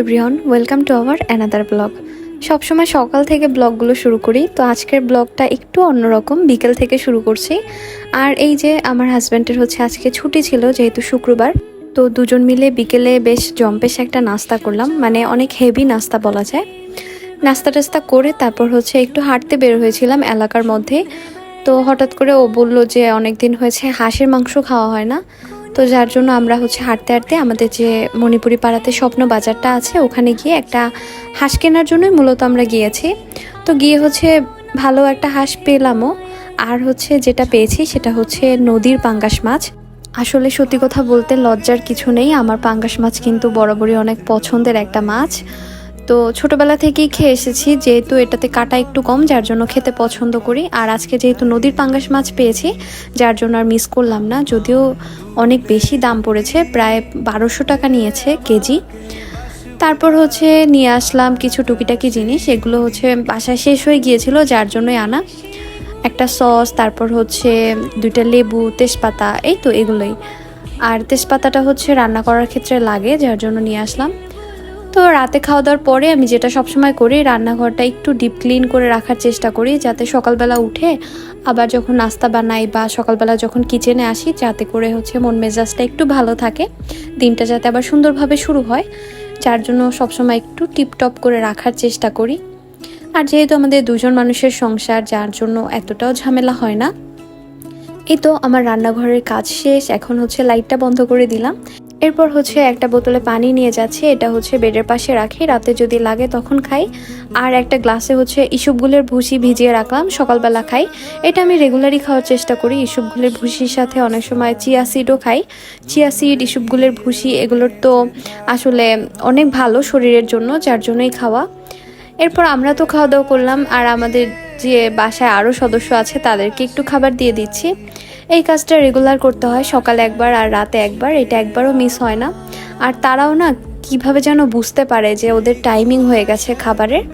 Everyone welcome to our another blog সবসময় সকাল থেকে ব্লগগুলো শুরু করি, তো আজকের ব্লগটা একটু অন্যরকম, বিকেল থেকে শুরু করছি। আর এই যে আমার হাজব্যান্ডের হচ্ছে আজকে ছুটি ছিল, যেহেতু শুক্রবার, তো দুজন মিলে বিকেলে বেশ জম্পেশ একটা নাস্তা করলাম মানে অনেক হেভি নাস্তা বলা যায়। নাস্তা টাস্তা করে তারপর হচ্ছে একটু হাঁটতে বের হয়েছিলাম এলাকার মধ্যে, তো হঠাৎ করে ও বলল যে অনেক দিন হয়েছে, হাঁসের মাংস খাওয়া হয় না। তো যার জন্য আমরা হচ্ছে হাঁটতে হাঁটতে আমাদের যে মণিপুরি পাড়াতে স্বপ্ন বাজারটা আছে, ওখানে গিয়ে একটা হাঁস কেনার জন্যই মূলত আমরা গিয়েছি। তো গিয়ে হচ্ছে ভালো একটা হাঁস পেলামও। আর হচ্ছে যেটা পেয়েছি সেটা হচ্ছে নদীর পাঙ্গাস মাছ। আসলে সত্যি কথা বলতে লজ্জার কিছু নেই, আমার পাঙ্গাস মাছ কিন্তু বরাবরই অনেক পছন্দের একটা মাছ। তো ছোটবেলা থেকেই খেয়ে এসেছি, যেহেতু এটাতে কাটা একটু কম, যার জন্য খেতে পছন্দ করি। আর আজকে যেহেতু নদীর পাঙ্গাস মাছ পেয়েছি, যার জন্য আর মিস করলাম না, যদিও অনেক বেশি দাম পড়েছে, প্রায় বারোশো টাকা নিয়েছে কেজি। তারপর হচ্ছে নিয়ে আসলাম কিছু টুকিটাকি জিনিস, এগুলো হচ্ছে বাসায় শেষ হয়ে গিয়েছিল, যার জন্যই আনা। একটা সস, তারপর হচ্ছে দুইটা লেবু, তেজপাতা, এই তো এগুলোই। আর তেজপাতাটা হচ্ছে রান্না করার ক্ষেত্রে লাগে, যার জন্য নিয়ে আসলাম। তো রাতে খাওয়া দাওয়ার পরে আমি যেটা সবসময় করি, রান্নাঘরটা একটু ডিপ ক্লিন করে রাখার চেষ্টা করি, যাতে সকালবেলা উঠে আবার যখন নাস্তা বানাই বা সকালবেলা যখন কিচেনে আসি, যাতে করে হচ্ছে মন মেজাজটা একটু ভালো থাকে। দিনটা যাতে আবার সুন্দরভাবে শুরু হয়। যার জন্য সবসময় একটু টিপটপ করে রাখার চেষ্টা করি। আর যেহেতু আমাদের দুজন মানুষের সংসার, যার জন্য এতটাও ঝামেলা হয় না। এই তো আমার রান্নাঘরের কাজ শেষ, এখন হচ্ছে লাইটটা বন্ধ করে দিলাম। এরপর হচ্ছে একটা বোতলে পানি নিয়ে যাচ্ছি, এটা হচ্ছে বেডের পাশে রাখি, রাতে যদি লাগে তখন খাই। আর একটা গ্লাসে হচ্ছে ইসুপগুলের ভুসি ভিজিয়ে রাখলাম, সকালবেলা খাই। এটা আমি রেগুলারই খাওয়ার চেষ্টা করি, ইসুপগুলের ভুসির সাথে অনেক সময় চিয়া সিডও খাই। চিয়া সিড, ইসুপগুলের ভুসি এগুলোর তো আসলে অনেক ভালো শরীরের জন্য, যার জন্যই খাওয়া। এরপর আমরা তো খাওয়া দাওয়া করলাম, আর আমাদের যে বাসায় আরও সদস্য আছে, তাদেরকে একটু খাবার দিয়ে দিচ্ছি। এই কাজটা রেগুলার করতে হয়, সকালে একবার আর রাতে একবার, এটা একবারও মিস হয় না। আর তারাও না কীভাবে যেন বুঝতে পারে যে ওদের টাইমিং হয়ে গেছে খাবারের।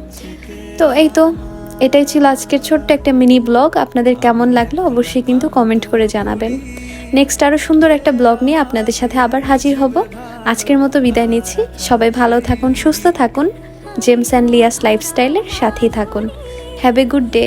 তো এই তো, এটাই ছিল আজকের ছোট্ট একটা মিনি ব্লগ আপনাদের কেমন লাগল অবশ্যই কিন্তু কমেন্ট করে জানাবেন। নেক্সট আরও সুন্দর একটা ব্লগ নিয়ে আপনাদের সাথে আবার হাজির হব। আজকের মতো বিদায় নিচ্ছি। সবাই ভালো থাকুন, সুস্থ থাকুন। জেমস অ্যান্ড লিয়াস লাইফস্টাইলের সাথেই থাকুন। Have a good day